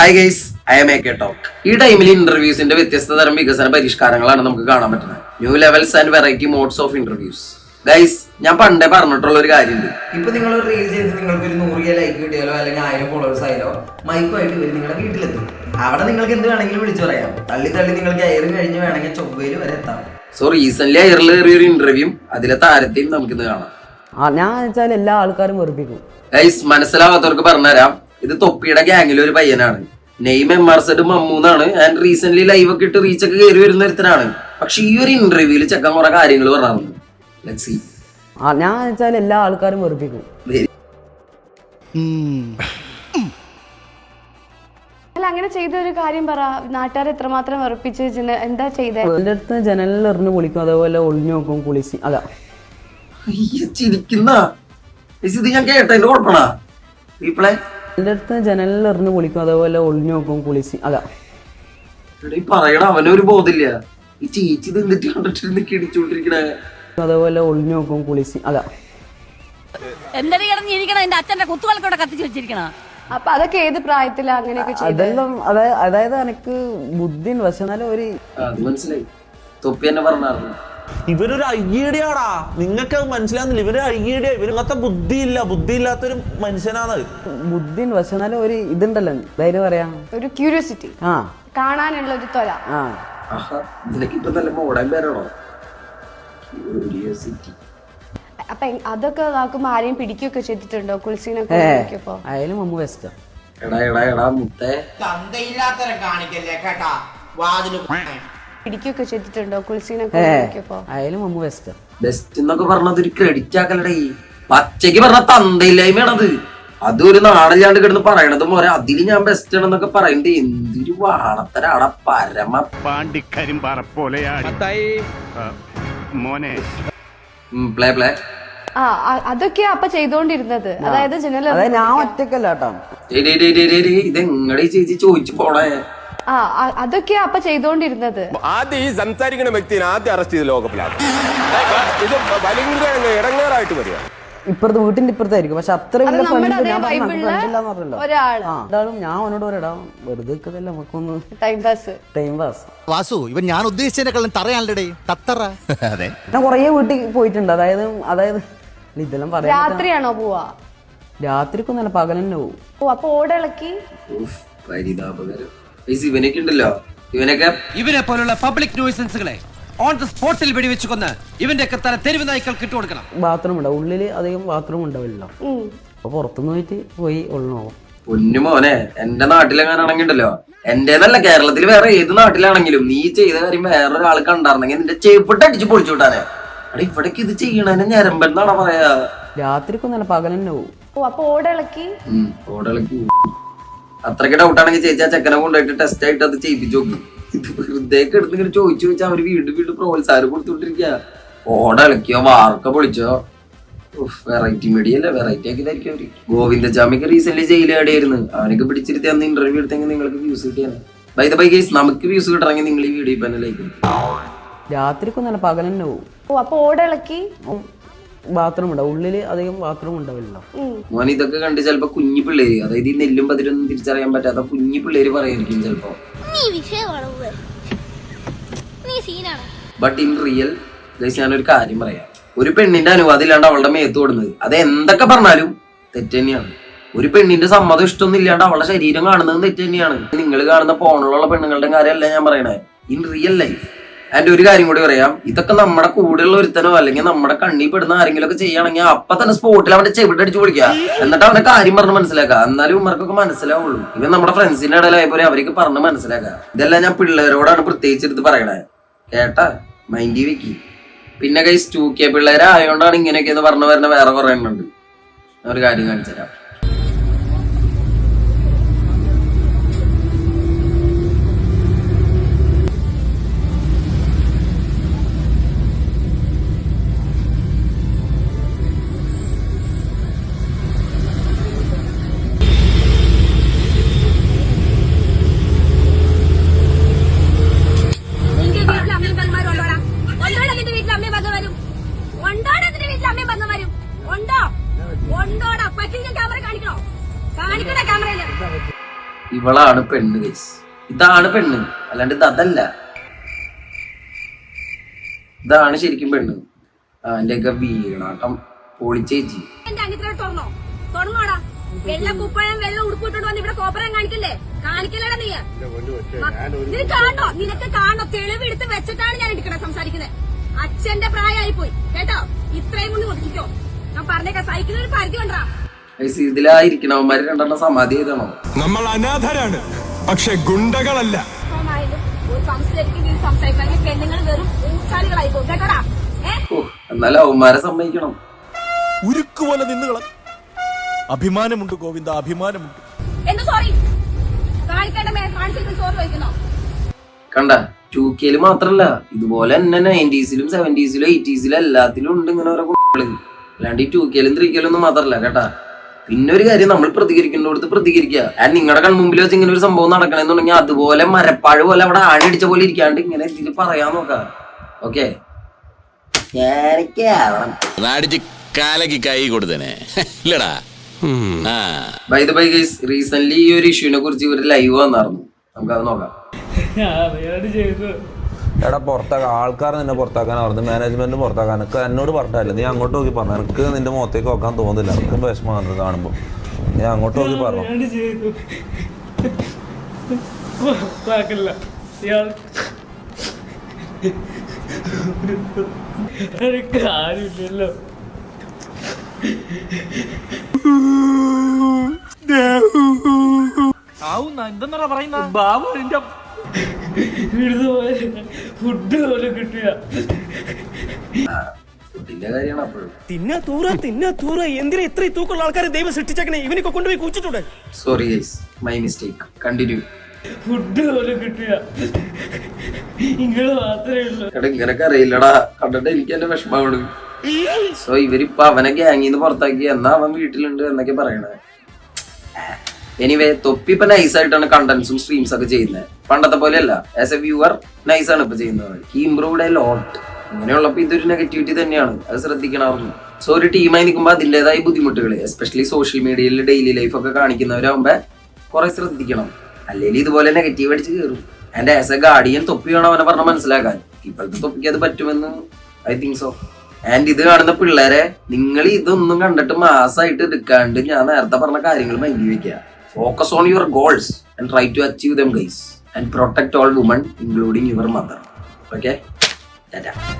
Hi guys I'm A K talk ഈ ടൈമിൽ ഇന്റർവ്യൂസിന്റെ വ്യത്യസ്ത തരം വികസന പരിഷ്കാരങ്ങളാണ് നമുക്ക് കാണാൻ പറ്റുന്നത് new levels and variety mods of interviews guys ഞാൻ പണ്ടേ പറഞ്ഞിട്ടുള്ള ഒരു കാര്യമുണ്ട് ഇപ്പൊ നിങ്ങൾ ഒരു റീൽ ചെയ്ത് നിങ്ങൾക്ക് ഒരു നൂറ് ലൈക്ക് കിട്ടിയാലോ അല്ലെങ്കിൽ ആയിരം ഫോളോവേഴ്സ് ആയാലോ മൈക്കുമായിട്ട് വരും നിങ്ങളുടെ വീട്ടിലെത്തും അവിടെ നിങ്ങൾക്ക് എന്ത് വേണമെങ്കിലും വിളിച്ചു പറയാം തള്ളി തള്ളി നിങ്ങൾക്ക് എയറിങ് കഴിഞ്ഞ് വേണമെങ്കിൽ ചൊവ്വയിൽ വരെ എത്താം സോ റീസെന്റ് എയറിൽ ഒരു ഇന്റർവ്യൂ അതിലെ താരത്തെയും നമുക്കിന്ന് കാണാം ഞാൻ എല്ലാ ആൾക്കാരും ഗൈസ് മനസ്സിലാവാത്തവർക്ക് പറഞ്ഞുതരാം ഇത് തൊപ്പിയുടെ ഗ്യാങ്ങിലെ ഒരു പയ്യനാണ് നെയ്മ് എം ആർ സെഡ് മമ്മൂന്നാണ് ആൻഡ് റീസെന്റ് ലൈവ് ഒക്കെ ഇട്ട് റീച്ച് ഒക്കെ കയറി വരുന്ന ഒരുത്തനാണ് പക്ഷെ ഈ ഒരു ഇന്റർവ്യൂവിൽ ചെക്കൻ കുറെ കാര്യങ്ങൾ പറഞ്ഞു ഞാൻ വെച്ചാൽ എല്ലാ ആൾക്കാരും വെറുപ്പിക്കും അല്ല അങ്ങനെ ചെയ്ത ഒരു കാര്യം പറ നാട്ടുകാർ എത്രമാത്രം വെറുപ്പിച്ച് എന്താ ചെയ്തത് എൻ്റെ അടുത്ത് ജനലിൽ എറിഞ്ഞു പൊളിക്കും അതേപോലെ ഒളിഞ്ഞു നോക്കും കുളിച്ച് അതാ ചിരിക്കുന്ന ഇത് ഞാൻ കേട്ടതിന്റെ കുഴപ്പമാ റീപ്ലൈ എൻ്റെ അടുത്ത് ജനലിൽ എറിഞ്ഞ് കുളിക്കും അതേപോലെ ഒളിഞ്ഞു നോക്കും കുളിച്ച് അതാ പറയണ അവനൊരു ബോധമില്ല ഈ ചേച്ചി നിന്നിട്ട് കണ്ടിട്ട് അതേപോലെ ഒളിഞ്ഞു നോക്കും കുളിച്ച് അതാ അതൊക്കെ ഏത് പ്രായത്തിലാ അതെല്ലാം അതായത് എനിക്ക് ബുദ്ധിയുണ്ട് പക്ഷെ എന്നാലും ഒരു മനസ്സിലായി തൊപ്പി ഇവരൊരു ഐഡിയടാ നിങ്ങൾക്ക് അത് മനസ്സിലാകുന്നില്ല ഇവര് ബുദ്ധി ഇല്ല ബുദ്ധി ഇല്ലാത്തൊരു മനുഷ്യനാണ് ബുദ്ധി പക്ഷെ ഒരു ഇതുണ്ടല്ലോ ധൈര്യം പറയാ ഒരു ക്യൂരിയോസിറ്റി ആ കാണാനുള്ള ഒരു തൊല ആ നല്ല അപ്പൊ അതൊക്കെ നോക്കുമ്പോ ആരെയും പിടിക്കുകയൊക്കെ ചെയ്തിട്ടുണ്ടോ കുളിസീനൊക്കെ മമ്മ വെസ്റ്റാ എടാ എടാ എടാ മുത്തേ കാണിക്കല്ലേ കേട്ടാ വാതിലും ഇടിക്കൊക്കെ ചെയ്തിട്ടുണ്ടോ കുൽസീനൊക്കെ ബെസ്റ്റ് ബെസ്റ്റ് എന്നൊക്കെ പറഞ്ഞത് ഒരു ക്രെഡിറ്റ് ആക്കലടേ പച്ചയ്ക്ക് പറഞ്ഞ തന്തയില്ലായ്മയാണത് അത് ഒരു നാടല്ലാണ്ട് കിടന്ന് പറയണത് പോലെ അതിൽ ഞാൻ ബെസ്റ്റ് ആണെന്നൊക്കെ പറയണ്ടേ എന്തൊരു വാണത്തരാണ പരമ പാണ്ടിക്കരിം മോനെ പ്ലേ പ്ലേ ആ അതൊക്കെ അപ്പൊ ചെയ്തോണ്ടിരുന്നത് അതായത് ജനല ഞാൻ ഒറ്റക്കല്ലോ ഇതെങ്ങടെ ചേച്ചി ചോദിച്ചു പോണേ അതൊക്കെയാ അപ്പൊ ചെയ്തോണ്ടിരുന്നത് ആദ്യം ഈ സംസാരിക്കുന്ന വ്യക്തിനെ ആദ്യം അറസ്റ്റ് ചെയ്ത് ലോകപ്പിലാണ് ഇത് വലിയ ഇടങ്ങേറായിട്ട് വരികയാണ് ഇപ്പുറത്ത് വീട്ടിന്റെ ഇപ്പുറത്തായിരിക്കും പക്ഷെ അത്ര ഞാൻ വാസു ഇവൻ ഞാൻ ഉദ്ദേശിച്ചതിനെക്കാളും തറയാനല്ലേ തത്തറ ഞാൻ കൊറേ വീട്ടിൽ പോയിട്ടുണ്ട് അതായത് അതായത് ഇതെല്ലാം പറയാം രാത്രിയാണോ പോവാ രാത്രിക്കൊന്നല്ല പകലന്നെ പോകും അപ്പൊ ഓടിളക്കി പരിതാപകരം മീൻസ് ഇവനൊക്കെ ഉണ്ടല്ലോ ഇവനൊക്കെ ഇവനെ പോലുള്ള പബ്ലിക് ന്യൂസൻസുകളെ ഓൺ ദ സ്പോട്ടിൽ വെടിവെച്ച് കൊന്ന് ഇവന്റെ ഒക്കെ തല തെരുവ് നായ്ക്കൾക്ക് ഇട്ട് കൊടുക്കണം ബാത്റൂം ഉണ്ടോ ഉള്ളില് അധികം ബാത്റൂം ഉണ്ടാവില്ല അപ്പൊ പുറത്തുനിന്ന് പോയിട്ട് പോയി ഉള്ളോളാം പൊന്നു മോനെ എന്റെ നാട്ടിലെങ്ങാനാണെങ്കിൽ ഉണ്ടല്ലോ എന്റേതല്ല കേരളത്തിൽ വേറെ ഏത് നാട്ടിലാണെങ്കിലും നീ ചെയ്ത കാര്യം വേറെ ഒരാൾ കണ്ടാർന്നെങ്കിൽ നിന്റെ ചെവിട്ട് അടിച്ച് പൊളിച്ചു വിട്ടാനെ അവിടെ ഇവിടേക്ക് ഇത് ചെയ്യണേനെ ഞരമ്പെന്നാണ് പറയാ രാത്രിക്കൊന്നല്ല പകലന്നെ പോകും ഓ അപ്പൊ ഓടിളക്കി അത്രയ്ക്ക് ആണെങ്കിൽ ചേച്ചി ആ ചെക്കനെ കൊണ്ടുപോയിട്ട് ടെസ്റ്റ് ആയിട്ട് അത് ചെയ്യിപ്പിച്ചു നോക്കി ഇത് വെറുതെ എടുത്ത് ഇങ്ങനെ ചോദിച്ചു വെച്ചാൽ അവര് വീണ്ടും വീണ്ടും പ്രോത്സാഹനം കൊടുത്തുകൊണ്ടിരിക്കുക ഓടലക്കിയോ വാർക്ക പൊളിച്ചോ വെറൈറ്റി മീഡിയ അല്ലേ വെറൈറ്റി ആക്കിയതായിരിക്കും അവര് ഗോവിന്ദജാമിക്ക് റീസെന്റ് ജയിലിൽ ആടിയായിരുന്നു അവനൊക്കെ പിടിച്ചിരുത്തി അന്ന് ഇന്റർവ്യൂ എടുത്തെങ്കിൽ നിങ്ങൾക്ക് വ്യൂസ് കിട്ടിയാണ് ബൈ ബൈ ഗൈസ് നമുക്ക് വ്യൂസ് കിട്ടണമെങ്കിൽ നിങ്ങൾ ഈ വീഡിയോ തന്നെ ലൈക്ക് രാത്രിക്കൊന്നല്ല പകലെന്നെ പോകും അപ്പൊ ഓടിളക്കി ബാത്റൂം ഉണ്ടാവും ഉള്ളില് അധികം ബാത്റൂം ഉണ്ടാവില്ലല്ലോ മോൻ ഇതൊക്കെ കണ്ട് ചിലപ്പോ കുഞ്ഞു പിള്ളേര് അതായത് ഈ നെല്ലും പതിരൊന്നും തിരിച്ചറിയാൻ പറ്റാത്ത കുഞ്ഞു പിള്ളേര് പറയായിരിക്കും ചിലപ്പോ ബട്ട് ഇൻ റിയൽ ഞാനൊരു കാര്യം പറയാം ഒരു പെണ്ണിന്റെ അനുവാദം ഇല്ലാണ്ട് അവളുടെ മേത്ത് ഓടുന്നത് അത് എന്തൊക്കെ പറഞ്ഞാലും തെറ്റ് തന്നെയാണ് ഒരു പെണ്ണിന്റെ സമ്മതം ഇഷ്ടമൊന്നും ഇല്ലാണ്ട് അവളുടെ ശരീരം കാണുന്നത് തെറ്റ് തന്നെയാണ് നിങ്ങൾ കാണുന്ന പോണുള്ള പെണ്ണുങ്ങളുടെ കാര്യമല്ല ഞാൻ പറയണേ ഇൻ റിയൽ ലൈഫ് അതിന്റെ ഒരു കാര്യം കൂടി പറയാം ഇതൊക്കെ നമ്മുടെ കൂടെയുള്ള ഒരുത്തനോ അല്ലെങ്കിൽ നമ്മുടെ കണ്ണി പെടുന്ന ആരെങ്കിലും ഒക്കെ ചെയ്യുകയാണെങ്കിൽ അപ്പൊ തന്നെ സ്പോട്ടിൽ അവന്റെ ചെവിടെ അടിച്ചു പിടിക്കുക എന്നിട്ട് അവന്റെ കാര്യം പറഞ്ഞ് മനസ്സിലാക്കുക എന്നാലും ഉമ്മർക്കൊക്കെ മനസ്സിലാവുള്ളൂ ഇവൻ നമ്മുടെ ഫ്രണ്ട്സിന്റെ പോലെ അവർക്ക് പറഞ്ഞ് മനസ്സിലാക്കുക ഇതെല്ലാം ഞാൻ പിള്ളേരോടാണ് പ്രത്യേകിച്ച് എടുത്ത് പറയണേ കേട്ട മൈൻഡി വെക്കി പിന്നെ കൈ സ്റ്റൂക്കിയ പിള്ളേരായോണ്ടാണ് ഇങ്ങനെയൊക്കെ എന്ന് പറഞ്ഞു വരുന്ന വേറെ കുറേ എണ്ണുണ്ട് ഒരു കാര്യം കാണിച്ചു തരാം ഇവളാണ് പെണ്ണ് ഗൈസ് ഇതാണ് പെണ്ണ് അല്ലാണ്ട് ഇത് അതല്ല ഇതാണ് ശരിക്കും പെണ്ണ് അവന്റെ ഒക്കെ വീണാട്ടം പൊളിച്ചേച്ചി വെള്ള നീ നീ കാണോ നിനക്ക് കാണോ വെച്ചിട്ടാണ് ഞാൻ അച്ഛന്റെ പ്രായമായി പോയി കേട്ടോ ഇത്രയും കൊണ്ട് ഒതുക്കിക്കോ ഞാൻ പറഞ്ഞേക്കാ സൈക്കിളിന് ഒരു പരിധി കൊണ്ടാ ഇതിലായിരിക്കണവന്മാര് രണ്ടെണ്ണം സമാധി ചെയ്തണോ നമ്മൾ അനാഥരാണ് പക്ഷെ ഗുണ്ടകളല്ല എന്നാൽ അവന്മാരെ സമ്മതിക്കണം ഉരുക്ക് പോലെ നിന്നുകള അഭിമാനമുണ്ട് ഗോവിന്ദ അഭിമാനമുണ്ട് കണ്ട ടു കെയിൽ മാത്രല്ല ഇതുപോലെ തന്നെ നയൻറ്റീസിലും സെവൻറ്റീസിലും എയ്റ്റീസിലും എല്ലാത്തിലും ഉണ്ട് ഇങ്ങനെ ഓരോ കുട്ടികൾ അല്ലാണ്ട് ഈ ടു കെയിലും ത്രീ കെയിലൊന്നും മാത്രല്ല കേട്ടാ പിന്നെ ഒരു കാര്യം നമ്മൾ പ്രതികരിക്കുന്നിടത്ത് പ്രതികരിക്കുക അത് നിങ്ങളുടെ കൺമുമ്പിൽ വെച്ച് ഇങ്ങനെ ഒരു സംഭവം നടക്കണമെന്നുണ്ടെങ്കിൽ അതുപോലെ മരപ്പാഴ് പോലെ അവിടെ ആടിച്ച പോലെ ഇരിക്കാണ്ട് ഇങ്ങനെ ഇതിൽ പറയാൻ നോക്കാം ഓക്കെ കൈ ഇല്ലടാ ബൈ ബൈ റീസെന്റ് ഈ ഒരു ഇഷ്യൂവിനെ കുറിച്ച് ഇവർ ലൈവ് വന്നായിരുന്നു നമുക്കത് നോക്കാം എടാ പുറത്താക്കാൻ ആൾക്കാർ നിന്നെ പുറത്താക്കാൻ അവിടുന്ന് മാനേജ്മെന്റ് പുറത്താക്കാൻ എനിക്ക് എന്നോട് പറഞ്ഞില്ല നീ അങ്ങോട്ട് നോക്കി പറഞ്ഞു എനിക്ക് നിന്റെ മുഖത്തേക്ക് നോക്കാൻ തോന്നുന്നില്ല എനിക്ക് വിഷമമാണ് കാണുമ്പോൾ നീ അങ്ങോട്ട് നോക്കി പറഞ്ഞു കാര്യമില്ലല്ലോ പറയുന്ന ബാബു എന്റെ ഫുഡ് പോലും കിട്ടിയ സോ ഇവരിപ്പോ അവനെ ഗ്യാങ്ങിന്ന് പുറത്താക്കി എന്നാ അവൻ വീട്ടിലുണ്ട് എന്നൊക്കെ പറയണേ എനിവേ തൊപ്പി നൈസായിട്ടാണ് കണ്ടൻസും സ്ട്രീംസ് ഒക്കെ ചെയ്യുന്നത് പണ്ടത്തെ പോലെയല്ല ആസ് എ വ്യൂവർ നൈസ് ആണ് ഇപ്പൊ ചെയ്യുന്നത് ഹി ഇംപ്രൂവ്ഡ് എ ലോട്ട് അങ്ങനെയുള്ളപ്പോ ഇതൊരു നെഗറ്റിവിറ്റി തന്നെയാണ് അത് ശ്രദ്ധിക്കണമായിരുന്നു സോ ഒരു ടീമായി നിൽക്കുമ്പോൾ അതിൻ്റെതായ ബുദ്ധിമുട്ടുകൾ എസ്പെഷ്യലി സോഷ്യൽ മീഡിയയിൽ ഡെയിലി ലൈഫ് ഒക്കെ കാണിക്കുന്നവരാകുമ്പോൾ കുറെ ശ്രദ്ധിക്കണം അല്ലെങ്കിൽ ഇതുപോലെ നെഗറ്റീവ് അടിച്ച് കയറും ആൻഡ് ആസ് എ ഗാർഡിയൻ തൊപ്പി അവനെ പറഞ്ഞ മനസ്സിലാക്കാൻ ഇപ്പോഴത്തെ തൊപ്പിക്ക് അത് പറ്റുമെന്ന് ഐ തിങ്ക് സോ ആൻഡ് ഇത് കാണുന്ന പിള്ളേരെ നിങ്ങൾ ഇതൊന്നും കണ്ടിട്ട് മാസമായിട്ട് എടുക്കാണ്ട് ഞാൻ നേരത്തെ പറഞ്ഞ കാര്യങ്ങൾ മൈൻഡ് വെക്കുക focus on your goals and try to achieve them guys and protect all women, including your mother. Okay? Ta-ta.